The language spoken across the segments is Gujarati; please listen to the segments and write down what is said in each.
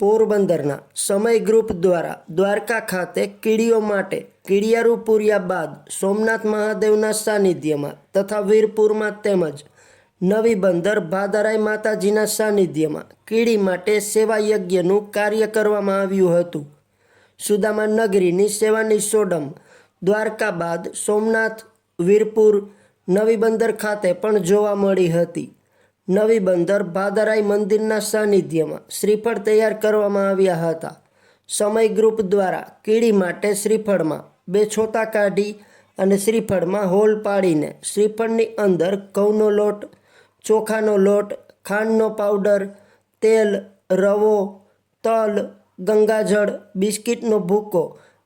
પોરબંદરના સમય ગ્રુપ દ્વારા દ્વારકા ખાતે કીડીઓ માટે કીડિયારુ પૂર્યા બાદ સોમનાથ મહાદેવના સાનિધ્યમાં તથા વીરપુરમાં તેમજ નવી બંદર ભાદરાઈ માતાજીના સાનિધ્યમાં કીડી માટે સેવા યજ્ઞનું કાર્ય કરવામાં આવ્યું હતું. સુદામા નગરીની સેવાની સોડમ દ્વારકા બાદ સોમનાથ, વીરપુર નવી બંદર ખાતે પણ જોવા મળી હતી. નવી બંદર ભાદરાઈ મંદિરના સાનિધ્યમાં શ્રીફળ તૈયાર કરવામાં આવ્યા હતા. સમય ગ્રુપ દ્વારા કીડી માટે શ્રીફળમાં બે છોતા કાઢી અને શ્રીફળમાં હોલ પાડીને શ્રીફળની અંદર ઘઉંનો લોટ, ચોખાનો લોટ, ખાંડનો પાવડર, તેલ, રવો, તલ, ગંગાજળ, બિસ્કિટનો ભૂકો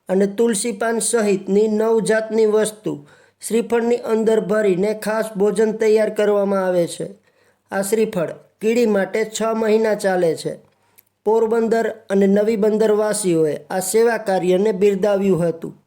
અને તુલસી પાન સહિતની નવ જાતની વસ્તુ શ્રીફળની અંદર ભરીને ખાસ ભોજન તૈયાર કરવામાં આવે છે. આ શ્રીફળ કીડી માટે છ મહિના ચાલે છે. પોરબંદર અને નવી બંદરવાસીઓએ આ સેવા કાર્યને બિરદાવ્યું હતું.